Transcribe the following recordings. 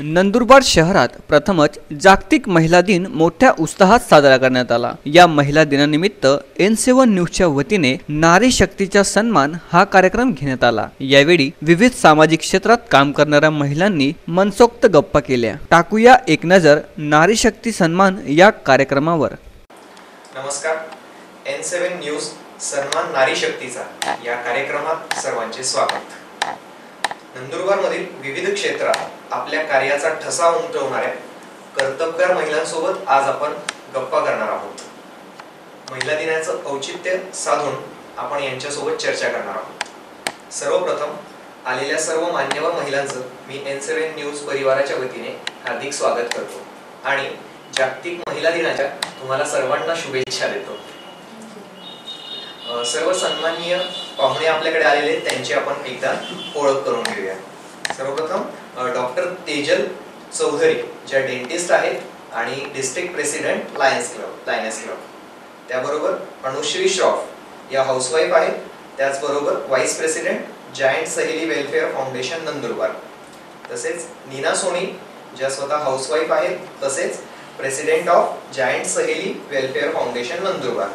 नंदुरबार शहरात प्रथमच जागतिक महिला दिन मोठ्या उत्साहात साजरा करण्यात आला. या महिला दिनानिमित्त एन सेवन न्यूजच्या वतीने नारी शक्तीचा सन्मान हा कार्यक्रम घेण्यात आला. यावेळी विविध सामाजिक क्षेत्रात काम करणाऱ्या महिलांनी मनसोक्त गप्पा केल्या. टाकूया एक नजर नारी शक्ती सन्मान या कार्यक्रमावर. नमस्कार. एन सेवन न्यूज सन्मान नारी शक्तीचा. या कार्यक्रमात सर्वांचे स्वागत. नंदुरबार मधील विविध क्षेत्रात आपल्या कार्याचा ठसा उमटवणाऱ्या कर्तबगार महिलांसोबत आज आपण गप्पा करणार आहोत. महिला दिनाचं औचित्य साधून आपण यांच्यासोबत चर्चा करणार आहोत. सर्वप्रथम आलेल्या सर्व मान्यवर महिलांचं मी एन सेवन न्यूज परिवाराच्या वतीने हार्दिक स्वागत करतो आणि जागतिक महिला दिनाच्या तुम्हाला सर्वांना शुभेच्छा देतो. सर्व सन्माननीय पाहुणे आपल्याकडे आलेले आहेत, त्यांची आपण एकदा ओळख करून घेऊया. सर्वप्रथम डॉक्टर तेजल चौधरी ज्या डेंटिस्ट आहेत आणि district president Lions club Lions club. त्याबरोबर अनुश्री श्रॉफ या हाऊसवाईफ आहेत. त्याचबरोबर vice president Giant Saheli welfare foundation Nandurbar. तसेच नीना सोनी ज्या स्वतः हाऊसवाईफ आहेत तसेच president of Giant Saheli welfare foundation Nandurbar.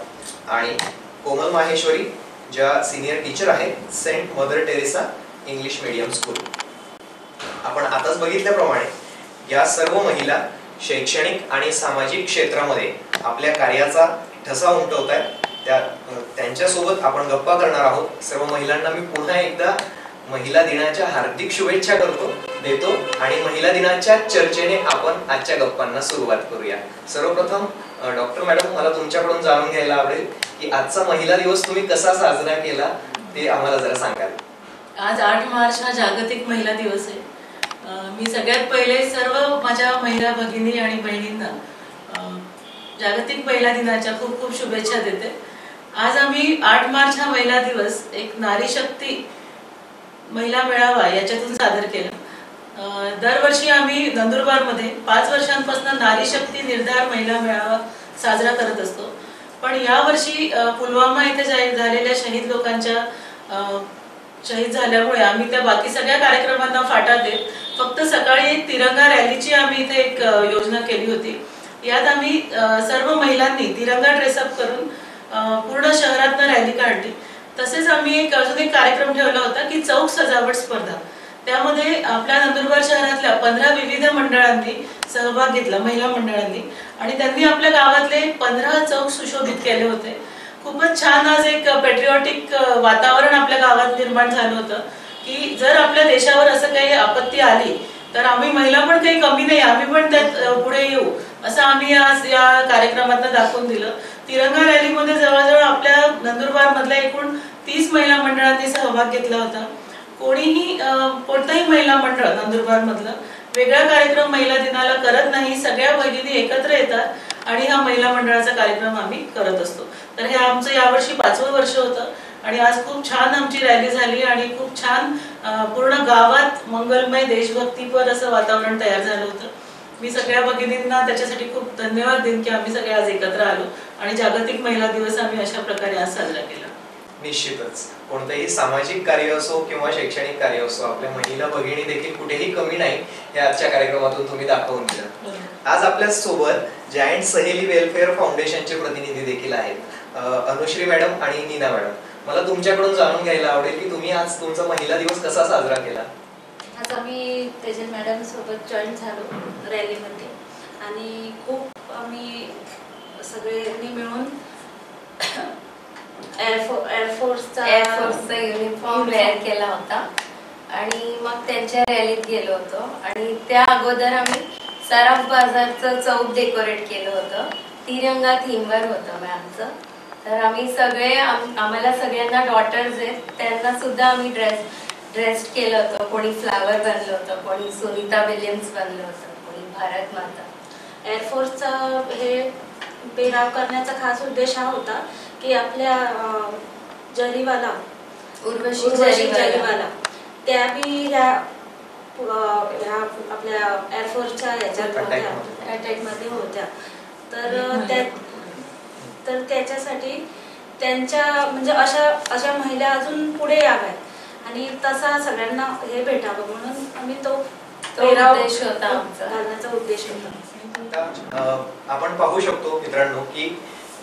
आणि कोमल माहेश्वरी ज्या सिनियर टीचर आहेत Saint Mother Teresa English medium school आपण आताच बघितल्याप्रमाणे या सर्व महिला शैक्षणिक आणि सामाजिक क्षेत्रामध्ये आपल्या कार्याचा ठसा उमटवत आहेत त्या त्यांच्यासोबत आपण गप्पा करणार आहोत. सर्व महिलांना मी पुन्हा एकदा महिला दिनाच्या हार्दिक शुभेच्छा करतो देतो आणि महिला दिनाच्या चर्चेने आपण आजच्या गप्पांना सुरुवात करूया. सर्वप्रथम डॉक्टर मॅडम मला तुमच्याकडून जाणून घ्यायला आवडेल की आजचा महिला दिवस तुम्ही कसा साजरा केला ते आम्हाला जरा सांगाल. आज आठ मार्च हा जागतिक महिला दिवस आहे. मी सगळ्यात पहिले सर्व माझ्या महिला भगिनी आणि बहिणींना जागतिक महिला दिनाच्या खूप खूप शुभेच्छा देते. आज आम्ही आठ मार्च हा महिला दिवस एक नारी शक्ती महिला मेळावा याच्यातून सादर केला. दरवर्षी आम्ही नंदुरबारमध्ये पाच वर्षांपासून नारी शक्ती निर्धार महिला मेळावा साजरा करत असतो. पण यावर्षी पुलवामा इथे झालेल्या शहीद लोकांच्या शहीद झाल्यामुळे आम्ही त्या बाकी सगळ्या कार्यक्रमांना फाटा देत फक्त सकाळी एक तिरंगा रॅलीची आम्ही इथे एक योजना केली होती. यात आम्ही सर्व महिलांनी तिरंगा ड्रेसअप करून पूर्ण शहरातनं रॅली काढली. तसेच आम्ही एक अजून एक कार्यक्रम ठेवला होता की चौक सजावट स्पर्धा. त्यामध्ये आपल्या नंदुरबार शहरातल्या पंधरा विविध मंडळांनी सहभाग घेतला महिला मंडळांनी. आणि त्यांनी आपल्या गावातले पंधरा चौक सुशोभित केले होते. खूपच छान आज एक पेट्रिऑटिक वातावरण आपल्या गावात निर्माण झालं होतं. की जर आपल्या देशावर असं काही आपत्ती आली तर आम्ही महिला पण काही कमी नाही आम्ही पण त्यात पुढे येऊ असं आम्ही आज या कार्यक्रमात दाखवून दिलं. तिरंगा रॅलीमध्ये जवळजवळ आपल्या नंदुरबार मधल्या एकूण तीस महिला मंडळांनी सहभाग घेतला होता. कोणीही कोणतंही महिला मंडळ नंदुरबार मधलं वेगळा कार्यक्रम महिला दिनाला करत नाही सगळ्या भगिनी एकत्र येतात आणि हा महिला मंडळाचा कार्यक्रम आम्ही करत असतो. तर हे आमचं यावर्षी पाचवं वर्ष होतं आणि आज खूप छान आमची रॅली झाली आणि खूप छान पूर्ण गावात मंगलमय देशभक्तीपर असं वातावरण तयार झालं होतं. मी सगळ्या भगिनींना त्याच्यासाठी खूप धन्यवाद देईन की आम्ही सगळे आज एकत्र आलो आणि जागतिक महिला दिवस आम्ही अशा प्रकारे आज साजरा केला. निश्चितच. कोणतंही सामाजिक कार्य असो किंवा शैक्षणिक कार्य असो आपल्या महिला भगिनी देखील कुठेही कमी नाही हे आजच्या कार्यक्रमातून तुम्ही दाखवून दिलं. आज आपल्यासोबत जायंट सहेली वेलफेअर फाउंडेशनचे प्रतिनिधी देखील आहेत अनुश्री मॅडम आणि नीना मॅडम. मला तुमच्याकडून जाणून घ्यायला आवडेल की तुम्ही आज तुमचा महिला दिवस कसा साजरा केला? आज आम्ही तेजल मॅडम सोबत जॉईन झालो रॅलीमध्ये. आणि खूप आम्ही सगळ्यांनी मिळून एअरफोर्सचा एअरफोर्सचा युनिफॉर्म वेअर केला होता. आणि मग त्यांच्या रॅलीत गेलो होतो. आणि त्या अगोदर आम्ही सराफ बाजारचं चौक डेकोरेट केलं होतं. तिरंगा थीमवर होतं मॅमचं तर आम्ही सगळे आम- आम्हाला सगळ्यांना डॉटर्स आहेत. त्यांना सुद्धा आम्ही ड्रेस ड्रेस केलं होतं. कोणी फ्लावर बनलं होतं कोणी सुनीता विलियम्स बनलं होतं कोणी भारत माता. एअरफोर्सचा हे पेराव करण्याचा खास उद्देश हा होता. की आपल्या जरीवाला उर्वशी जरीवाला. त्या बी ह्या ह्या आपल्या एअरफोर्सच्या ह्याच्यात होत्या मध्ये. अटॅकमध्ये होत्या तर त्या तर त्याच्यासाठी त्यांच्या म्हणजे अशा अशा महिला अजून पुढे याव्यात आणि तसा सगळ्यांना हे भेटावं म्हणून आम्ही तो उद्देश होता आमचा. घालण्याचा उद्देश होता आपण पाहू शकतो मित्रांनो की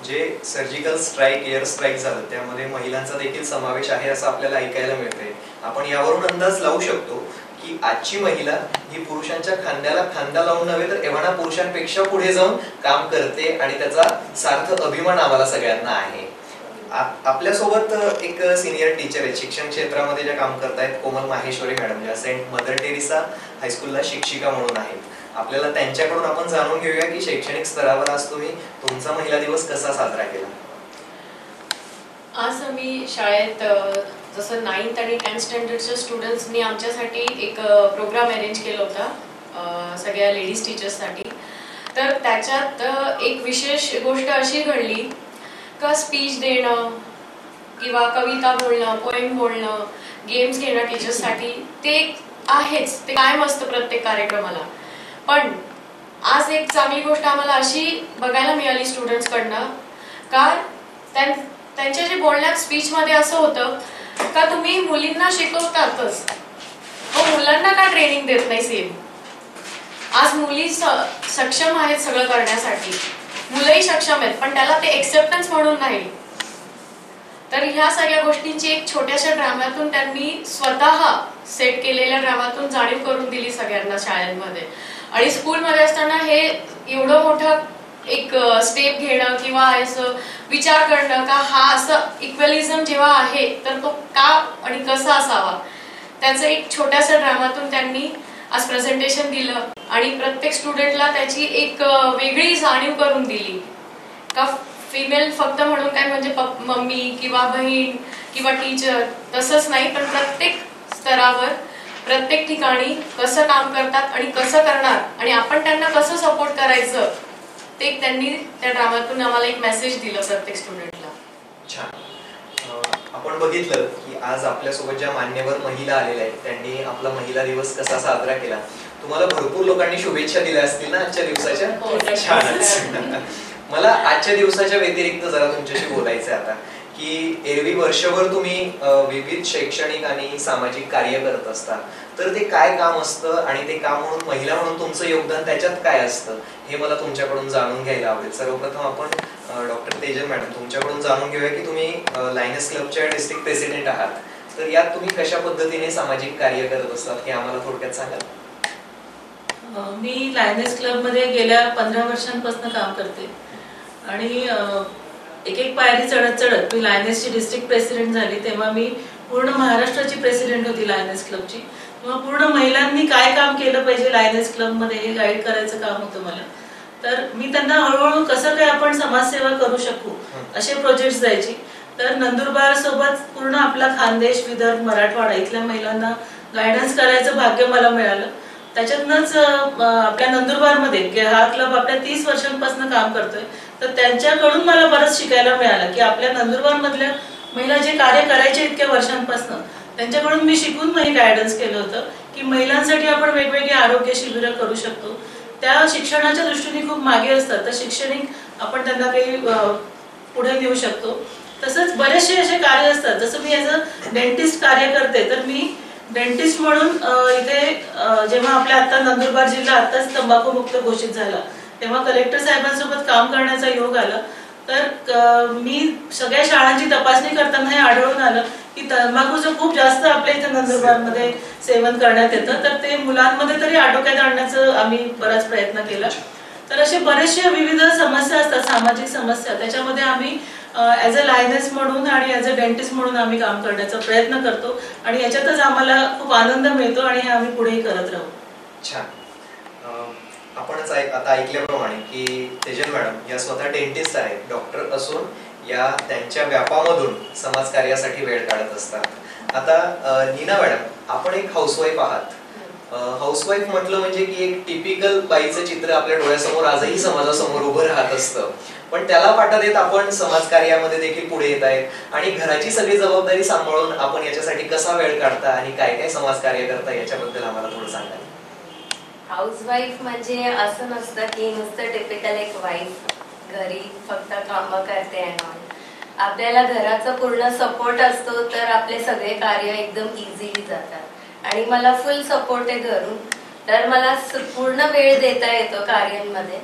जे सर्जिकल स्ट्राईक एअर स्ट्राईक झालं त्यामध्ये महिलांचा देखील समावेश आहे असं आपल्याला ऐकायला मिळतंय. आपण यावरून अंदाज लावू शकतो की आजची महिला ही पुरुषांच्या खांद्याला खांदा लावून नव्हे तर एव्हाना पुरुषांपेक्षा पुढे जाऊन काम करते आणि त्याचा सार्थ अभिमान आम्हाला सगळ्यांना आहे. आपल्यासोबत एक सिनियर टीचर आहेत. शिक्षण क्षेत्रामध्ये ज्या काम करतायत कोमल माहेश्वरी मॅडम ज्या सेंट मदर टेरिसा हायस्कूलला शिक्षिका म्हणून आहेत. आपल्याला त्यांच्याकडून आपण जाणून घेऊया की शैक्षणिक स्तरावर आज तुम्ही तुमचा महिला दिवस कसा साजरा केला? आज आम्ही शाळेत जसं नाईन्थ आणि टेन्थ स्टँडर्डच्या स्टुडंट्सनी आमच्यासाठी एक प्रोग्राम अरेंज केला होता सगळ्या लेडीज टीचर्ससाठी तर त्याच्यात एक विशेष गोष्ट अशी घडली का स्पीच देणं किंवा कविता बोलणं पोएम बोलणं गेम्स घेणं टीचर्ससाठी ते आहेच ते कायम असतं प्रत्येक कार्यक्रमाला. पण आज एक चांगली गोष्ट आम्हाला अशी बघायला मिळाली स्टुडंट्सकडनं. का त्यां त्यांच्या जे बोलण्यात स्पीचमध्ये असं होतं का तुम्ही मुलींना शिकवतातच. मग मुलांना का ट्रेनिंग देत नाही सेम आज मुली स- सक्षम आहेत सगळं करण्यासाठी. मुलंही सक्षम आहेत पण त्याला ते एक्सेप्टन्स म्हणून नाही. तर ह्या सगळ्या गोष्टींची एक छोट्याशा ड्रामातून त्यांनी स्वतः सेट केलेल्या ड्रामातून जाणीव करून दिली सगळ्यांना शाळांमध्ये. आणि स्कूलमध्ये असताना हे एवढं मोठं एक स्टेप घेणं किंवा असं विचार करणं का हा असं इक्वलिझम जेव्हा आहे तर तो का आणि कसा असावा? त्याचं एक छोट्याशा ड्रामातून त्यांनी आज प्रेझेंटेशन दिलं आणि प्रत्येक स्टुडंटला त्याची एक वेगळी जाणीव करून दिली. का फिमेल फक्त म्हणून काय म्हणजे मम्मी किंवा बहीण किंवा टीचर तसंच नाही पण प्रत्येक स्तरावर प्रत्येक ठिकाणी कसं काम करतात आणि कसं करणार आणि आपण त्यांना कसं सपोर्ट करायचं ते त्यांनी त्या ड्रामातून आम्हाला एक मेसेज दिलं प्रत्येक स्टुडंटला छान. आपण बघितलं की आज आपल्यासोबत ज्या मान्यवर महिला आलेल्या आहेत त्यांनी आपला महिला दिवस कसा साजरा केला. तुम्हाला भरपूर लोकांनी शुभेच्छा दिल्या असतील ना आजच्या हो, दिवसाच्या छानच. मला आजच्या दिवसाच्या व्यतिरिक्त जरा तुमच्याशी बोलायचं आहे आता की एरवी वर्षभर तुम्ही विविध शैक्षणिक आणि सामाजिक कार्य करत असता तर ते काय काम असतं आणि ते काम म्हणून महिला म्हणून तुमचं योगदान त्याच्यात काय असतं हे मला तुमच्याकडून जाणून घ्यायला आवडेल. सर्वप्रथम आपण डॉक्टर तेजल मॅडम तुमच्याकडून जाणून घेऊया की तुम्ही लायनस क्लबच्या डिस्ट्रिक्ट प्रेसिडेंट आहात. तर यात तुम्ही कशा पद्धतीने सामाजिक कार्य करत असतात हे आम्हाला थोडक्यात सांगाल मी लायनेस क्लबमध्ये गेल्या पंधरा वर्षांपासून काम करते. आणि एक एक पायरी चढत चढत मी लायनेसची डिस्ट्रिक्ट प्रेसिडेंट झाली तेव्हा मी पूर्ण महाराष्ट्राची प्रेसिडेंट होती लायनेस क्लबची तेव्हा पूर्ण महिलांनी काय काम केलं पाहिजे लायनेस क्लबमध्ये हे गाईड करायचं काम होतं मला. तर मी त्यांना हळूहळू कसं काय आपण समाजसेवा करू शकू असे प्रोजेक्ट द्यायचे. तर नंदुरबार सोबत पूर्ण आपला खानदेश विदर्भ मराठवाडा इथल्या महिलांना गायडन्स करायचं भाग्य मला मिळालं. त्याच्यातनंच आपल्या नंदुरबारमध्ये मध्ये हा क्लब आपल्या तीस वर्षांपासून काम करतोय तर त्यांच्याकडून मला बरंच शिकायला मिळालं की आपल्या नंदुरबारमधल्या महिला जे कार्य करायचे इतक्या वर्षांपासून त्यांच्याकडून मी शिकून मी गायडन्स केलं होतं की महिलांसाठी आपण वेगवेगळी आरोग्य शिबिरं करू शकतो. त्या शिक्षणाच्या दृष्टीने खूप मागे असतात तर शैक्षणिक आपण त्यांना काही पुढे नेऊ शकतो. तसंच बरेचसे असे कार्य असतात जसं मी ॲज अ डेंटिस्ट कार्य करते तर मी डेंटिस्ट म्हणून इथे जेव्हा आपल्या आता नंदुरबार जिल्हा आताच तंबाखू मुक्त घोषित झाला तेव्हा कलेक्टर साहेबांसोबत काम करण्याचा योग आला. तर मी सगळ्या शाळांची तपासणी करताना हे आढळून आलं की तंबाखूचं खूप जास्त आपल्या इथे नंदुरबारमध्ये सेवन करण्यात येतं. तर ते मुलांमध्ये तरी आटोक्यात आणण्याचं आम्ही बराच प्रयत्न केला. तर असे बरेचसे विविध समस्या असतात सामाजिक समस्या. त्याच्यामध्ये आम्ही ॲज अ लायनेस म्हणून आणि ॲज अ डेंटिस्ट म्हणून आम्ही काम करण्याचा प्रयत्न करतो. आणि याच्यातच आम्हाला खूप आनंद मिळतो आणि हे आम्ही पुढेही करत राहू. छान. आपणच आता ऐकल्याप्रमाणे की तेजल मॅडम या स्वतः डेंटिस्ट आहेत डॉक्टर असून या त्यांच्या व्यापामधून समाजकार्यासाठी वेळ काढत असतात. आता नीना मॅडम आपण एक हाऊसवाईफ आहात. हाऊसवाईफ म्हटलं म्हणजे की एक टिपिकल बाईचं चित्र आपल्या डोळ्यासमोर आजही समाजासमोर उभं राहत असतं. पण त्याला पाठा देत आपण समाजकार्यामध्ये देखील पुढे येत आहेत. आणि घराची सगळी जबाबदारी सांभाळून आपण याच्यासाठी कसा वेळ काढता आणि काय काय समाजकार्य करता याच्याबद्दल आम्हाला थोडं सांगाल हाऊसवाईफ म्हणजे असं नसतं की नुसतं टिपिकल एक वाईफ घरी फक्त कामं करते आपल्याला घराचा पूर्ण सपोर्ट असतो तर आपले सगळे कार्य एकदम इझिली जातात. आणि मला फुल सपोर्ट आहे घरून. तर मला पूर्ण वेळ देता येतो कार्यांमध्ये.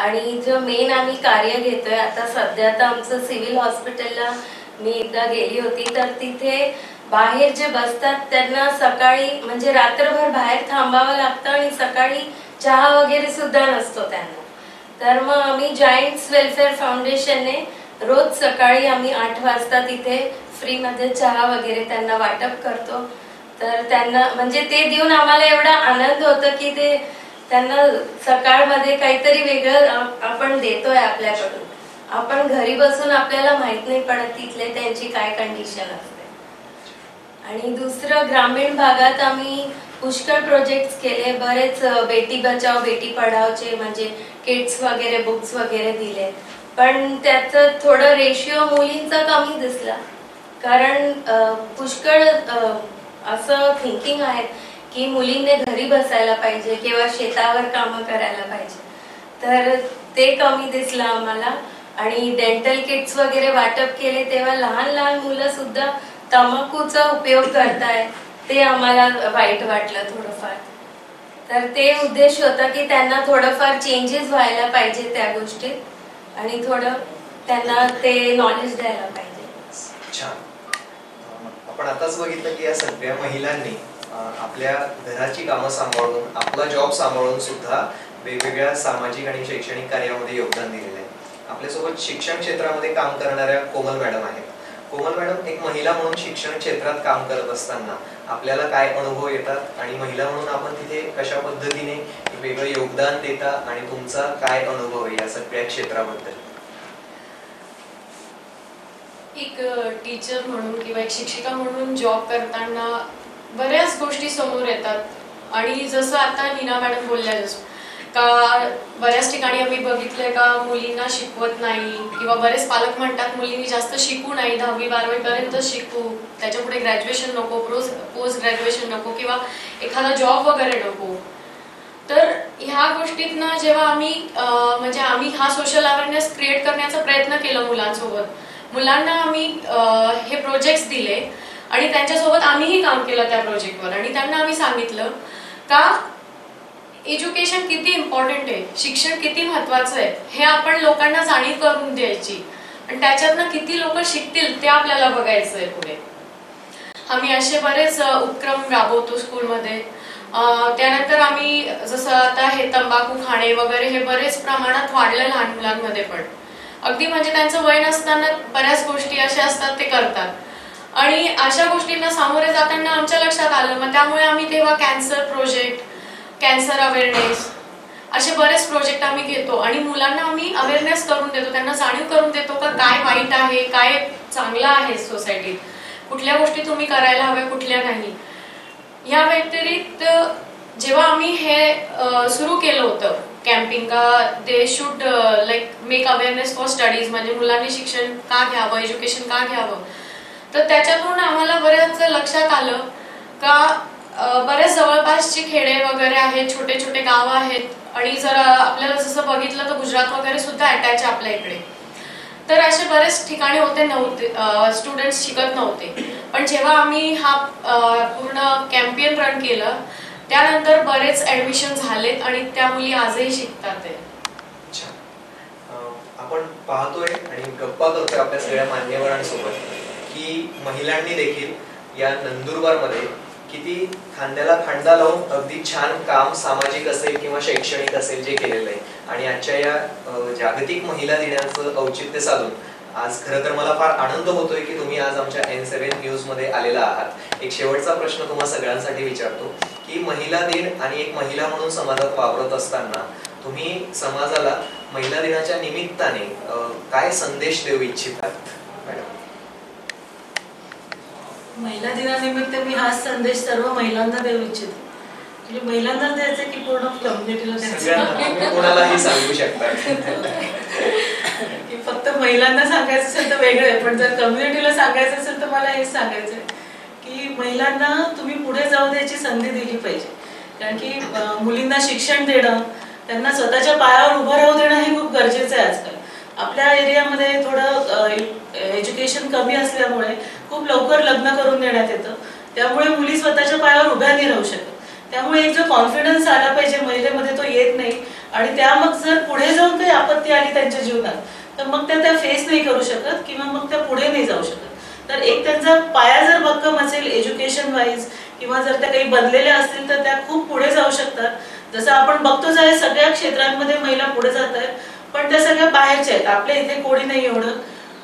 आणि जो मेन आम्ही कार्य घेतोय आता सध्या तर आमचं सिव्हिल हॉस्पिटलला मी एकदा गेली होती तर तिथे बाहेर जे बसतात त्यांना सकाळी म्हणजे रात्रभर बाहेर थांबावं लागतं आणि सकाळी चहा वगैरे सुद्धा नसतो त्यांना. तर मग आम्ही जायंट्स वेलफेअर फाउंडेशनने रोज सकाळी आम्ही आठ वाजता तिथे फ्रीमध्ये चहा वगैरे त्यांना वाटप करतो. तर त्यांना म्हणजे ते देऊन आम्हाला एवढा आनंद होतो की ते त्यांना सकाळमध्ये काहीतरी वेगळं आपण देतोय आपल्याकडून. आपण घरी बसून आपल्याला माहीत नाही पडत तिथले त्यांची काय कंडिशन असते. आणि दुसरं ग्रामीण भागात आम्ही पुष्कळ प्रोजेक्ट केले. बरेच बेटी बचाव बेटी पढावचे म्हणजे किट्स वगैरे बुक्स वगैरे दिले. पण त्याचं थोडं रेशिओ मुलींचा कमी दिसला. कारण पुष्कळ असं थिंकिंग आहे. की मुलींनी घरी बसायला पाहिजे किंवा शेतावर कामं करायला पाहिजे. तर ते कमी दिसलं आम्हाला. आणि डेंटल किट्स वगैरे वाटप केले तेव्हा लहान लहान मुलं सुद्धा तंबाखूचा उपयोग करताय ते आम्हाला वाईट वाटलं थोडंफार. तर ते उद्देश होता की त्यांना थोडंफार चेंजेस व्हायला पाहिजे त्या गोष्टीत. आणि थोडं त्यांना ते नॉलेज द्यायला पाहिजे. आपण आताच बघितलं की या सगळ्या महिलांनी आपल्या घराची कामं सांभाळून आपला जॉब सांभाळून सुद्धा वेगवेगळ्या सामाजिक आणि शैक्षणिक कार्यामध्ये योगदान दिलेलं आहे. आपल्यासोबत शिक्षण क्षेत्रामध्ये काम करणाऱ्या कोमल मॅडम आहेत. कोमल मॅडम एक महिला म्हणून शिक्षण क्षेत्रात काम करत असताना आपल्याला काय अनुभव येतात आणि महिला म्हणून आपण तिथे कशा पद्धतीने वेगळं योगदान देता आणि तुमचा काय अनुभव आहे या सगळ्या क्षेत्राबद्दल? एक टीचर म्हणून किंवा एक शिक्षिका म्हणून जॉब करताना बऱ्याच गोष्टी समोर येतात. आणि जसं आता नीना मॅडम बोलल्या जसं का बऱ्याच ठिकाणी आम्ही बघितलंय का मुलींना शिकवत नाही किंवा बरेच पालक म्हणतात मुलींनी जास्त शिकू नाही दहावी बारावीपर्यंत शिकू त्याच्या पुढे ग्रॅज्युएशन नको प्रोज पोस्ट ग्रॅज्युएशन नको किंवा एखादा जॉब वगैरे नको. तर ह्या गोष्टीतनं जेव्हा आम्ही म्हणजे आम्ही हा सोशल अवेअरनेस क्रिएट करण्याचा प्रयत्न केला मुलांसोबत मुलांना आम्ही हे प्रोजेक्ट्स दिले. आणि त्यांच्यासोबत आम्हीही काम केलं त्या प्रोजेक्टवर आणि त्यांना आम्ही सांगितलं का एज्युकेशन किती इम्पॉर्टंट आहे शिक्षण किती महत्वाचं आहे हे आपण लोकांना जाणीव करून द्यायची. आणि त्याच्यातनं किती लोक शिकतील ते आपल्याला बघायचं आहे पुढे. आम्ही असे बरेच उपक्रम राबवतो स्कूलमध्ये त्यानंतर आम्ही जसं आता हे तंबाखू खाणे वगैरे हे बरेच प्रमाणात वाढलं लहान मुलांमध्ये पण. अगदी म्हणजे त्यांचं वय नसताना बऱ्याच गोष्टी अशा असतात ते करतात. आणि अशा गोष्टींना सामोरे जाताना आमच्या लक्षात आलं. मग त्यामुळे आम्ही तेव्हा कॅन्सर प्रोजेक्ट कॅन्सर अवेअरनेस असे बरेच प्रोजेक्ट आम्ही घेतो. आणि मुलांना आम्ही अवेअरनेस करून देतो. त्यांना जाणीव करून देतो का काय वाईट आहे काय चांगलं आहे सोसायटीत कुठल्या गोष्टी तुम्ही करायला हव्या कुठल्या नाही. या व्यतिरिक्त जेव्हा आम्ही हे सुरू केलं होतं कॅम्पिंग का they should like make awareness for studies म्हणजे मुलांनी शिक्षण का घ्यावं एज्युकेशन का घ्यावं? तर त्याच्यातून आम्हाला बऱ्याच लक्षात आलं का बऱ्याच बरेच जवळपासची खेडे वगैरे आहेत छोटे छोटे गावं आहेत आणि जर आपल्याला जसं बघितलं तर गुजरात वगैरे सुद्धा अटॅच आहे आपल्या इकडे. तर असे बरेच ठिकाणी होते नव्हते स्टुडंट्स शिकत नव्हते. पण जेव्हा आम्ही हा पूर्ण कॅम्पेन रन केलं त्यानंतर बरेच ऍडमिशन झालेत आणि त्या मुली आजही शिकतात आपण पाहतोय आणि गप्पा करतोय आपल्या सगळ्या मान्यवरांसोबत. की महिलांनी देखील या नंदुरबारमध्ये किती खांद्याला खांदा लावून अगदी छान काम सामाजिक असेल किंवा शैक्षणिक असेल जे केलेलं आहे. आणि आजच्या या जागतिक महिला दिनाचं औचित्य साधून आज खरं तर मला फार आनंद होतोय की तुम्ही आज आमच्या एन सेव्हन न्यूजमध्ये आलेला आहात. एक शेवटचा प्रश्न तुम्हाला सगळ्यांसाठी विचारतो की महिला दिन आणि एक महिला म्हणून समाजात वावरत असताना तुम्ही समाजाला महिला दिनाच्या निमित्ताने काय संदेश देऊ इच्छितात मॅडम महिला दिनानिमित्त मी हाच संदेश सर्व महिलांना देऊ इच्छिते. म्हणजे महिलांना द्यायचं की पूर्ण कम्युनिटीला सगळ्यांना. द्यायचं तुम्ही कोणालाही सांगू शकता. की फक्त महिलांना सांगायचं असेल तर वेगळं आहे पण जर कम्युनिटीला सांगायचं असेल तर मला हेच सांगायचं आहे की महिलांना तुम्ही पुढे जाऊ द्यायची संधी दिली पाहिजे. कारण की मुलींना शिक्षण देणं त्यांना स्वतःच्या पायावर उभं राहू देणं हे खूप गरजेचं आहे आजकाल. आपल्या एरियामध्ये थोडं एज्युकेशन कमी असल्यामुळे खूप लवकर लग्न करून देण्यात येतं. त्यामुळे मुली स्वतःच्या पायावर उभ्या नाही राहू शकत. त्यामुळे एक जो कॉन्फिडन्स आला पाहिजे महिलेमध्ये तो येत नाही. आणि त्या मग जर पुढे जाऊन काही आपत्ती आली त्यांच्या जीवनात तर मग त्या त्या फेस नाही करू शकत किंवा मग त्या पुढे नाही जाऊ शकत. तर एक त्यांचा पाया जर भक्कम असेल एज्युकेशन वाईज किंवा जर त्या काही बदलेल्या असतील तर त्या खूप पुढे जाऊ शकतात. जसं आपण बघतोच आहे सगळ्या क्षेत्रांमध्ये महिला पुढे जात आहेत पण त्या सगळ्या बाहेरच्या आहेत. आपल्या इथे कोणी नाही एवढं.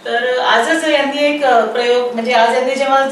तर आजच यांनी एक प्रयोग म्हणजे आज यांनी जेव्हा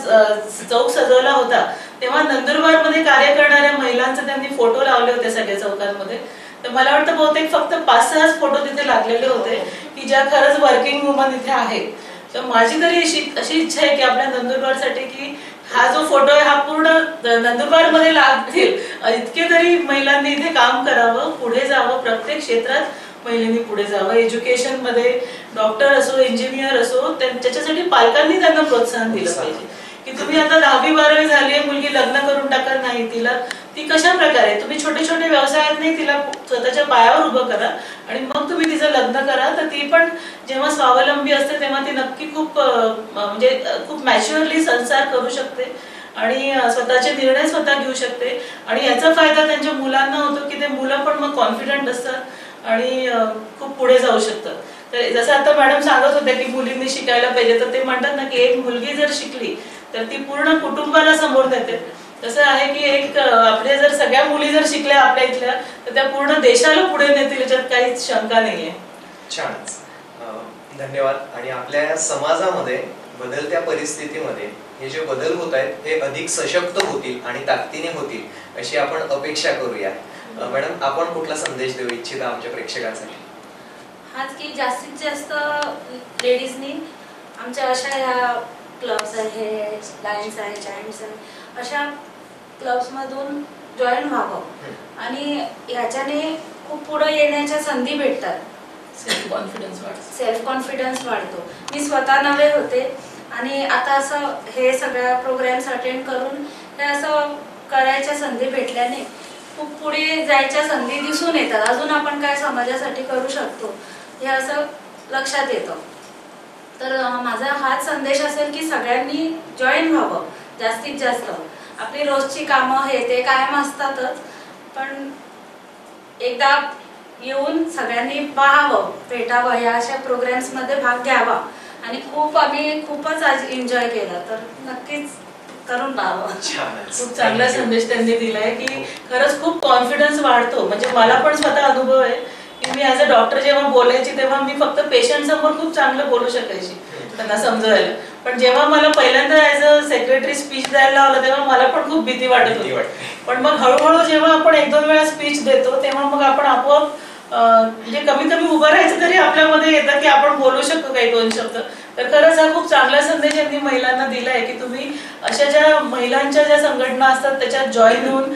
चौक सजवला होता तेव्हा नंदुरबारमध्ये कार्य करणाऱ्या महिलांचे त्यांनी फोटो लावले होते सगळ्या चौकांमध्ये. तर मला वाटतं बहुतेक फक्त पाच सहाच फोटो तिथे लागलेले होते की ज्या खरंच वर्किंग वुमन इथे आहेत. तर माझी तरी अशी अशी इच्छा आहे की आपल्या नंदुरबारसाठी की हा जो फोटो आहे हा पूर्ण नंदुरबारमध्ये लागतील. इतके तरी महिलांनी इथे काम करावं पुढे जावं प्रत्येक क्षेत्रात महिलांनी पुढे जावं. एज्युकेशनमध्ये डॉक्टर असो इंजिनियर असो त्या- त्याच्यासाठी पालकांनी त्यांना प्रोत्साहन दिलं पाहिजे. की तुम्ही आता दहावी बारावी झाली आहे मुलगी लग्न करून टाकत नाही तिला. ती कशा प्रकारे? तुम्ही छोटे छोटे व्यवसायात नाही तिला स्वतःच्या पायावर उभं करा. आणि मग तुम्ही तिचं लग्न करा. तर ती पण जेव्हा स्वावलंबी असते तेव्हा ती नक्की खूप म्हणजे खूप मॅच्युअरली संसार करू शकते. आणि स्वतःचे निर्णय स्वतः घेऊ शकते. आणि याचा फायदा त्यांच्या मुलांना होतो की ते मुलं पण मग कॉन्फिडंट असतात. आणि खूप पुढे जाऊ शकतात. तर जसं आता मॅडम सांगत होत्या की मुलींनी शिकायला पाहिजे तर ते म्हणतात ना की एक मुलगी जर शिकली तर ती पूर्ण कुटुंबाला समोर नेते. तसं आहे की एक आपल्या जर सगळ्या मुली जर शिकल्या आपल्या इथल्या तर त्या पूर्ण देशाला पुढे नेतील याच्यात काहीच शंका नाहीये. छानच धन्यवाद. आणि आपल्या या समाजामध्ये बदलत्या परिस्थितीमध्ये हे जे बदल होत आहेत हे अधिक सशक्त होतील आणि ताकदीने होतील अशी आपण अपेक्षा करूया. मॅडम आपण कुठला संदेश देऊ इच्छिता आमच्या प्रेक्षकांसाठी? हाच की जास्तीत जास्त लेडीजनी आमच्या अशा ह्या क्लब्स आहे लायन्स आहे जायंट्स आहे अशा क्लब्समधून जॉईन व्हावं. आणि ह्याच्याने खूप पुढं येण्याच्या संधी भेटतात. सेल्फ कॉन्फिडन्स वाढतो. सेल्फ कॉन्फिडन्स वाढतो. मी स्वतः नवे होते आणि आता असं हे सगळ्या प्रोग्राम्स अटेंड करून हे असं करायच्या संधी भेटल्याने खूप पुढे जायच्या संधी दिसून येतात. अजून आपण काय समाजासाठी करू शकतो हे असं लक्षात येतं. तर माझा हाच संदेश असेल की सगळ्यांनी जॉईन व्हावं जास्तीत जास्त. आपली रोजची कामं हे ते कायम असतातच पण एकदा येऊन सगळ्यांनी पाहावं भेटावं या अशा प्रोग्रॅम्समध्ये भाग घ्यावा. आणि खूप आम्ही खूपच आज एन्जॉय केलं. तर नक्कीच करून पाहावं खूप चांगला संदेश त्यांनी दिलाय की खरंच खूप कॉन्फिडन्स वाढतो. म्हणजे मला पण स्वतः अनुभव आहे की मी ॲज अ डॉक्टर जेव्हा बोलायची तेव्हा मी फक्त पेशंट समोर खूप चांगलं बोलू शकायची. त्यांना समजवायला पण जेव्हा मला पहिल्यांदा ॲज अ सेक्रेटरी स्पीच द्यायला लावलं तेव्हा मला पण खूप भीती वाटत होती. पण मग हळूहळू जेव्हा आपण एक दोन वेळा स्पीच देतो तेव्हा मग आपण आपोआप म्हणजे कमी कमी उभं राहायचं तरी आपल्यामध्ये येतं की आपण बोलू शकतो काही दोन शब्द. तर खरंच हा खूप चांगला संदेश यांनी महिलांना दिलाय की तुम्ही अशा ज्या महिलांच्या ज्या संघटना असतात त्याच्यात जॉईन होऊन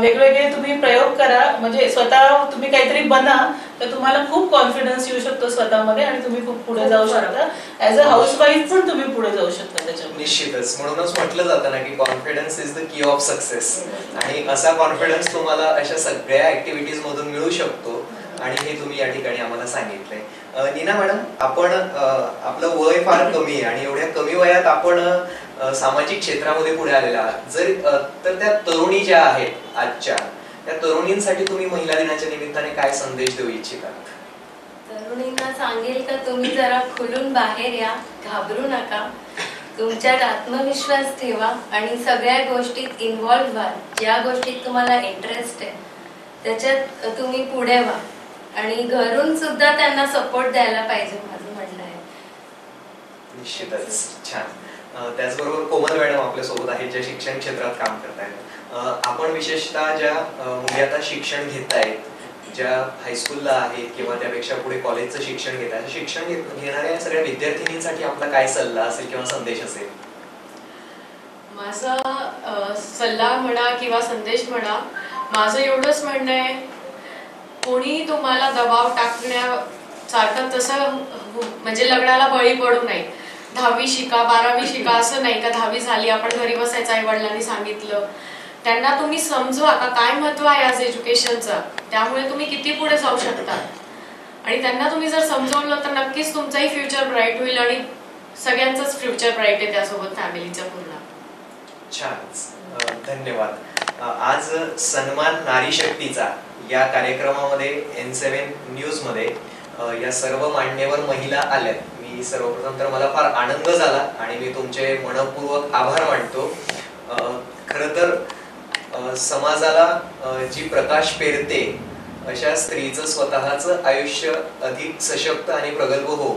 वेगवेगळे तुम्ही प्रयोग करा. म्हणजे स्वतः तुम्ही काहीतरी बना तर तुम्हाला खूप कॉन्फिडन्स येऊ शकतो स्वतःमध्ये आणि तुम्ही खूप पुढे जाऊ शकता. ऍज अ हाऊस वाईफ पण तुम्ही पुढे जाऊ शकता त्याच्यामध्ये. निश्चितच. म्हणूनच म्हटलं जातं ना की confidence is the key of success आणि असा कॉन्फिडन्स तुम्हाला अशा सगळ्या ऍक्टिव्हिटीज मधून मिळू शकतो. आणि हे तुम्ही या ठिकाणी आम्हाला सांगितलंय. नीना मॅडम आपण आपलं वय फार कमी आहे आणि एवढ्या कमी वयात आपण सामाजिक क्षेत्रामध्ये पुढे आलेला आहात. जर तर त्या तरुणी ज्या आहेत आजच्या त्या तरुणींसाठी तुम्ही महिला दिनाच्या निमित्ताने काय संदेश देऊ इच्छिता? तरुणींना सांगेल का तुम्ही जरा खुलून बाहेर या घाबरू नका. तुमच्यात आत्मविश्वास ठेवा आणि सगळ्या गोष्टीत इन्व्हॉल्व्ह व्हा. ज्या गोष्टीत तुम्हाला इंटरेस्ट आहे. त्याच्यात तुम्ही पुढे व्हा. आणि घरून सुद्धा त्यांना सपोर्ट द्यायला पाहिजे माझं म्हणणं आहे. निश्चितच. छान. अं, त्याचबरोबर कोमल मॅडम आपल्यासोबत आहेत ज्या शिक्षण क्षेत्रात काम करतायत आपण विशेषतः ज्या मुली आता शिक्षण घेत आहेत ज्या हायस्कूलला आहेत किंवा त्यापेक्षा पुढे कॉलेजचं शिक्षण घेत आहेत शिक्षण घेत- घेणाऱ्या सगळ्या विद्यार्थिनींसाठी आपला काय सल्ला असेल किंवा संदेश असेल? माझा सल्ला म्हणा किंवा संदेश म्हणा माझं एवढंच म्हणणं आहे कोणी तुम्हाला दबाव टाकण्यासारखं तसं म्हणजे लग्नाला बळी पडू नये. दहावी शिका बारावी शिका असं नाही का दहावी झाली आपण घरी बसायचं आई वडिलांनी सांगितलं. त्यांना तुम्ही समजवा का काय महत्त्व आहे आज एज्युकेशनचं. त्यामुळे तुम्ही किती पुढे जाऊ शकता. आणि त्यांना तुम्ही जर समजवलं तर नक्कीच तुमचंही फ्युचर ब्राईट होईल आणि सगळ्यांचंच फ्युचर ब्राईट आहे त्यासोबत फॅमिलीचं पूर्ण. छान धन्यवाद. आज सन्मान नारी शक्तीचा या कार्यक्रमामध्ये एन सेव्हन न्यूजमध्ये या सर्व मान्यवर महिला आल्यात. मी सर्वप्रथम तर मला फार आनंद झाला आणि मी तुमचे मनपूर्वक आभार मानतो. खरं तर समाजाला जी प्रकाश पेरते अशा स्त्रीचं स्वतःचं आयुष्य अधिक सशक्त आणि प्रगल्भ हो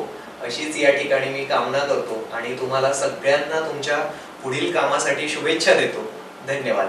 अशीच या ठिकाणी मी कामना करतो आणि तुम्हाला सगळ्यांना तुमच्या पुढील कामासाठी शुभेच्छा देतो. धन्यवाद.